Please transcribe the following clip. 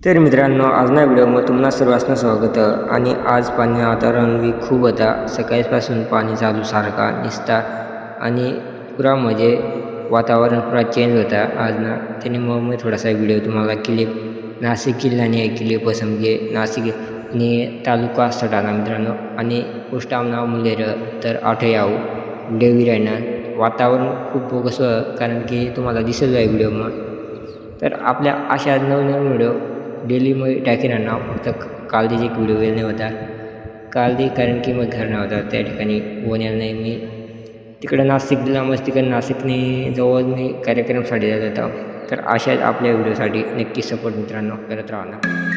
तर मित्रांनो आज ना व्हिडिओमध्ये तुम्हाला सर्वांना स्वागत आणि आज पाणी वातावरण बी खूप होता. सकाळीपासून पाणी चालू सारखा दिसता आणि पुरा म्हणजे वातावरण पुरा चेंज होता. आज ना त्याने मग मी थोडासा व्हिडिओ तुम्हाला क्लिप नाशिक किल्ल्याने क्लिप समजे नाशिक आणि तालुका सटाणा मित्रांनो. आणि पोस्ट नाव मुलेर तर आठे याव व्हिडिओ वातावरण खूप बोगस कारण की तुम्हाला दिसत आहे व्हिडिओ मग तर आपल्या अशा नवनवीन व्हिडिओ डेली मग टाकीना नाव फक्त काल एक व्हिडिओ वेळ नाही होता. काल कारण की मग घर नव्हता त्या ठिकाणी वण्याला नाही मी तिकडं नाशिकला मग तिकडं नाशिकने जवळ मी कार्यक्रमसाठी जात होता. तर अशाच आपल्या व्हिडिओसाठी नक्की सपोर्ट मित्रांनो करत राहणार